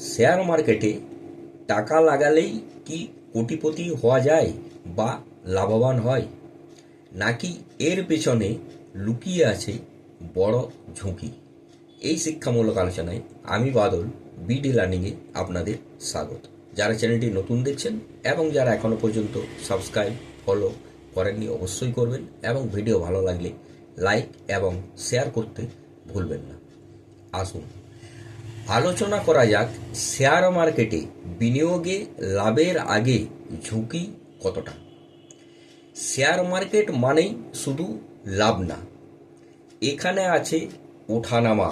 Share মার্কেটে টাকা লাগালেই কি কোটিপতি হওয়া যায় বা লাভবান হয়? নাকি এর পেছনে লুকিয়ে আছে বড় ঝুঁকি? এই শিক্ষামূলক আলোচনায় আমি বাদল বিডি লার্নিংয়ে আপনাদের স্বাগত। যারা চ্যানেলটি নতুন দেখছেন এবং যারা এখনও পর্যন্ত সাবস্ক্রাইব, ফলো করেননি অবশ্যই করবেন এবং ভিডিও ভালো লাগলে লাইক এবং শেয়ার করতে ভুলবেন না। আসুন আলোচনা করা যাক শেয়ার মার্কেটে বিনিয়োগে লাভের আগে ঝুঁকি কতটা। শেয়ার মার্কেট মানেই শুধু লাভ না, এখানে আছে ওঠানামা,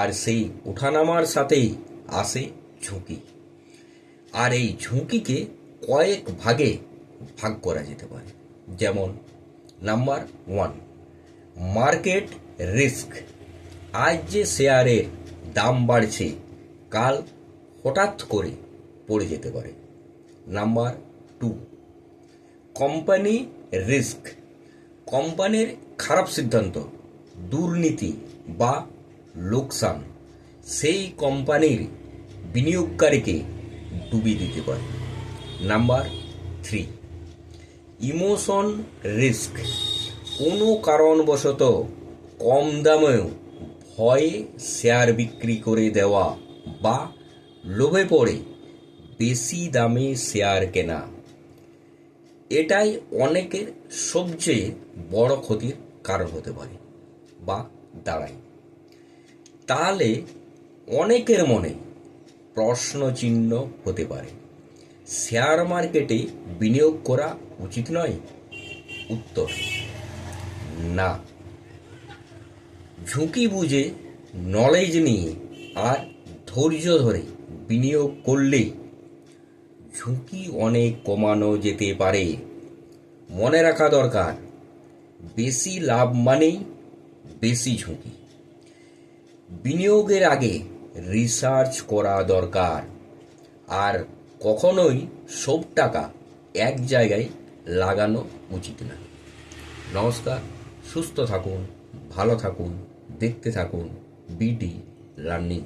আর সেই ওঠানামার সাথেই আসে ঝুঁকি। আর এই ঝুঁকিকে কয়েক ভাগে ভাগ করা যেতে পারে, যেমন নাম্বার ওয়ান মার্কেট রিস্ক আজ যে শেয়ারের দাম বাড়ছে, কাল হঠাৎ করে পড়ে যেতে পারে। Number two, company risk. কোম্পানির খারাপ সিদ্ধান্ত, দুর্নীতি বা লোকসান, সেই কোম্পানির বিনিয়োগকারীকে ডুবিয়ে দিতে পারে। Number three, emotion risk. কোনো কারণবশত কম দামেও ভয়ে শেয়ার বিক্রি করে দেওয়া বা লোভে পড়ে বেশি দামে শেয়ার কেনা। এটাই অনেকের সবচেয়ে বড় ক্ষতির কারণ হতে পারে বা দাঁড়ায়। তাহলে অনেকের মনে প্রশ্ন চিহ্ন হতে পারে, শেয়ার মার্কেটে বিনিয়োগ করা উচিত নয়? উত্তর, না। ঝুঁকি বুঝে নলেজ নিয়ে আর ধৈর্য ধরে বিনিয়োগ করলে ঝুঁকি অনেক কমানো যেতে পারে। মনে রাখা দরকার, বেশি লাভ মানেই বেশি ঝুঁকি। বিনিয়োগের আগে রিসার্চ করা দরকার, আর কখনোই সব টাকা এক জায়গায় লাগানো উচিত না। নমস্কার, সুস্থ থাকুন, ভালো থাকুন। দেখতে থাকুন বিডি লার্নিং